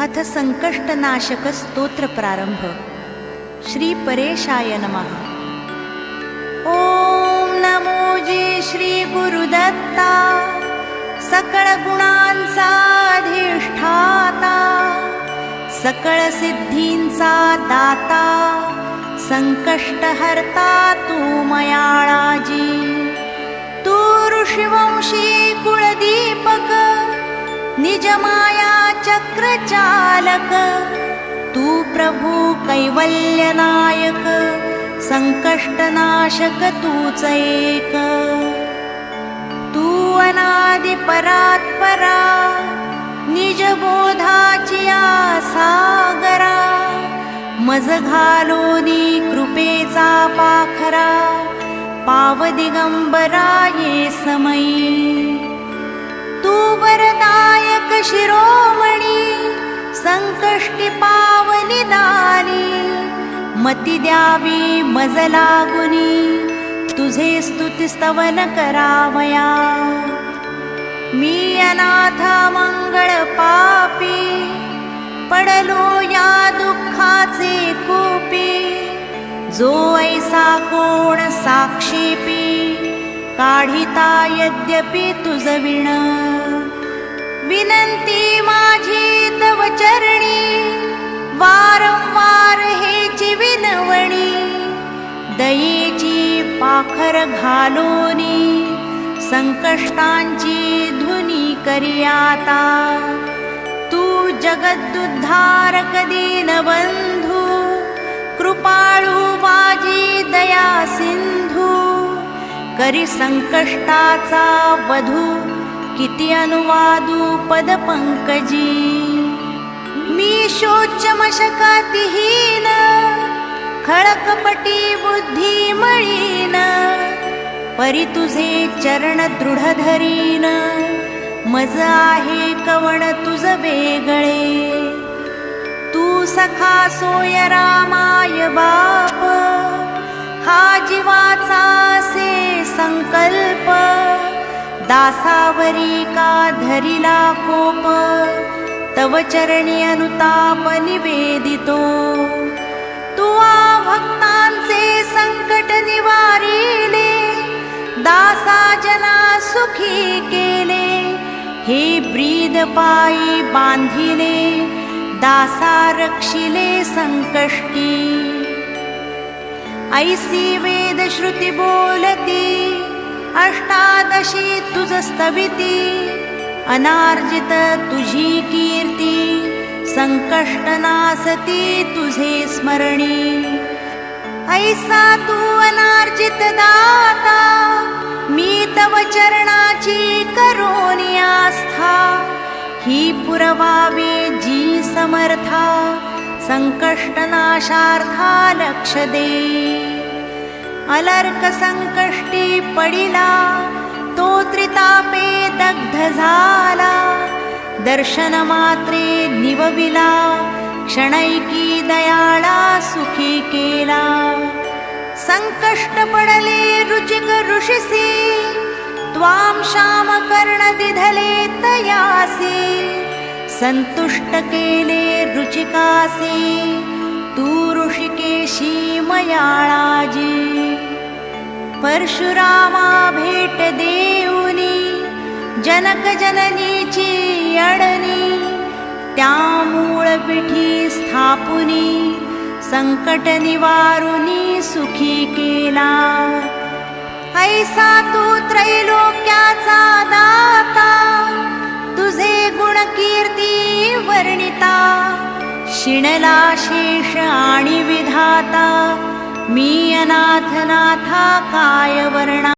अथ संकष्टनाशक स्तोत्र प्रारंभ. श्री परेशाय नमः. ओम नमो जी श्री गुरुदत्ता सकळ गुणांचा अधिष्ठाता सकळ सिद्धींचा दाता संकष्टहर्ता तू मयाळाजी. तू ऋषिवंशी कुळदीपक निजमाया चक्रचालक तू प्रभू कैवल्यनायक संकष्टनाशक तूच एक. तू अनादि परात्परा निज बोधाची सागरा मज घालोनी कृपेचा पाखरा पाव दिगंबरा ये समयी. तू वरदायक शिरोमणी संकष्टी पावनी दारी मती द्यावी मज लागुनी तुझे स्तुती स्तवन करावया. मी अनाथ मंगळ पापी पडलो या दुःखाचे कोपी. जो ऐसा कोण साक्षीपी काढिता यद्यपि तुझ विण. दयेची पाखर घालोनी संकष्टांची धुनी करियाता तू जगदुद्धारक दीनबंधू कृपाळू बाजी दया सिंधू. करी संकष्टाचा वधू किती अनुवादू पद पंकजी मी शोच खळकपटी बुद्धी मळीन परी तुझे चरण दृढ धरीन मज आहे कवण तुझ वेगळे. तू सखा सोय रामाय बाप हा जीवाचा से संकल्प. दासावरी का धरिला कोप तव चरणी अनुताप निवेदितो. सुखी केले. हे ब्रीद पायी बांधिले दासा रक्षिले संकष्टी. ऐसी वेद श्रुती बोलती अष्टादशी तुझ स्तविती. अनार्जित तुझी कीर्ती संकष्ट नासती तुझे स्मरणी. ऐसा तू अनार्जित दाता प्रभावे जी समर्था सङ्कष्टनाशार्था लक्षदे नार्था पडिला तोत्रितापे पडिलापे दर्शनमात्रे निवविला क्षणैकी दयाळा सुखी केला। सङ्कष्टपडले रुचिक ऋषिसे त्वां श्यामकर्णदिधले तयासि। संतुष्ट केले रुचिकासी तू ऋषिकेशी मयाळाजी. परशुरामा भेट देऊनी जनक जननीची अडणी त्या मूळ पिठी स्थापुनी संकट निवारुनी सुखी केला. ऐसा तू त्रैलोक्याचा दा वर्णिता शिणला शेष आणि विधाता मी अनाथनाथा काय वर्णा